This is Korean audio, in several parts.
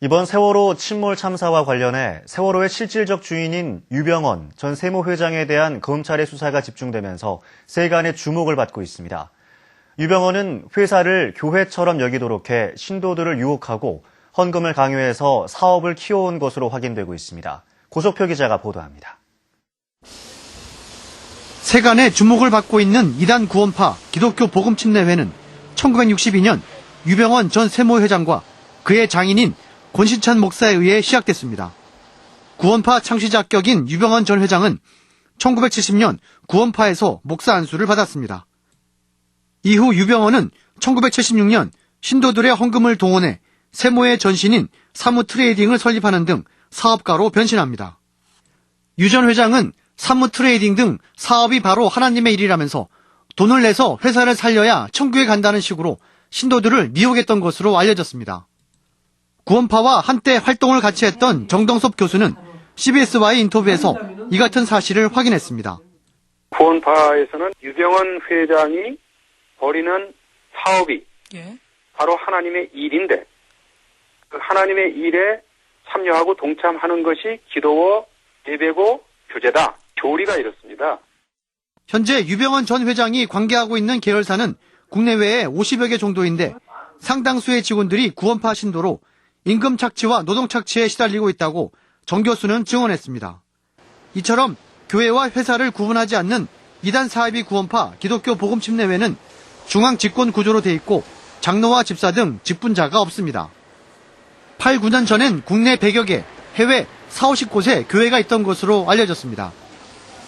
이번 세월호 침몰 참사와 관련해 세월호의 실질적 주인인 유병헌 전 세무 회장에 대한 검찰의 수사가 집중되면서 세간의 주목을 받고 있습니다. 유병헌은 회사를 교회처럼 여기도록 해 신도들을 유혹하고 헌금을 강요해서 사업을 키워온 것으로 확인되고 있습니다. 고석표 기자가 보도합니다. 세간의 주목을 받고 있는 이단 구원파 기독교 복음 침례회는 1962년 유병헌 전 세무 회장과 그의 장인인 권신찬 목사에 의해 시작됐습니다. 구원파 창시자 격인 유병헌 전 회장은 1970년 구원파에서 목사 안수를 받았습니다. 이후 유병헌은 1976년 신도들의 헌금을 동원해 세모의 전신인 사무 트레이딩을 설립하는 등 사업가로 변신합니다. 유 전 회장은 사무 트레이딩 등 사업이 바로 하나님의 일이라면서 돈을 내서 회사를 살려야 천국에 간다는 식으로 신도들을 미혹했던 것으로 알려졌습니다. 구원파와 한때 활동을 같이 했던 정동섭 교수는 CBS와의 인터뷰에서 이 같은 사실을 확인했습니다. 구원파에서는 유병헌 회장이 벌이는 사업이 예. 바로 하나님의 일인데 그 하나님의 일에 참여하고 동참하는 것이 기도고 예배고 교제다. 교리가 이렇습니다. 현재 유병헌 전 회장이 관계하고 있는 계열사는 국내외에 50여 개 정도인데 상당수의 직원들이 구원파 신도로 임금 착취와 노동 착취에 시달리고 있다고 정 교수는 증언했습니다. 이처럼 교회와 회사를 구분하지 않는 이단 사이비 구원파 기독교 복음 침례회는 중앙 집권 구조로 돼 있고 장로와 집사 등 직분자가 없습니다. 8, 9년 전엔 국내 100여 개, 해외 4, 50곳에 교회가 있던 것으로 알려졌습니다.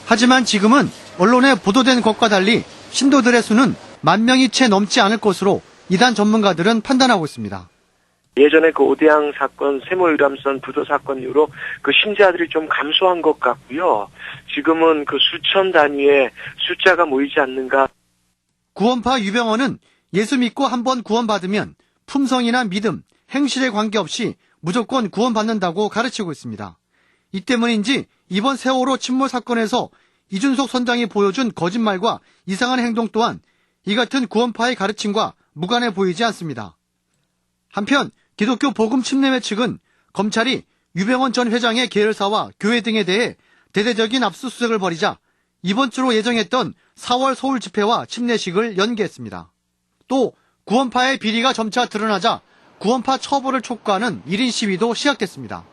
하지만 지금은 언론에 보도된 것과 달리 신도들의 수는 만 명이 채 넘지 않을 것으로 이단 전문가들은 판단하고 있습니다. 예전에 그 오대양 사건, 세모 유람선 부도 사건 이후로 그 신자들이 좀 감소한 것 같고요. 지금은 그 수천 단위의 숫자가 모이지 않는가. 구원파 유병헌은 예수 믿고 한번 구원받으면 품성이나 믿음, 행실에 관계없이 무조건 구원받는다고 가르치고 있습니다. 이 때문인지 이번 세월호 침몰 사건에서 이준석 선장이 보여준 거짓말과 이상한 행동 또한 이 같은 구원파의 가르침과 무관해 보이지 않습니다. 한편 기독교 복음 침례회 측은 검찰이 유병헌 전 회장의 계열사와 교회 등에 대해 대대적인 압수수색을 벌이자 이번 주로 예정했던 4월 서울 집회와 침례식을 연기했습니다. 또 구원파의 비리가 점차 드러나자 구원파 처벌을 촉구하는 1인 시위도 시작됐습니다.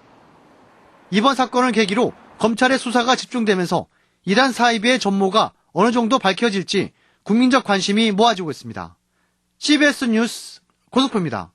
이번 사건을 계기로 검찰의 수사가 집중되면서 이란 사이비의 전모가 어느 정도 밝혀질지 국민적 관심이 모아지고 있습니다. CBS 뉴스 고속표입니다.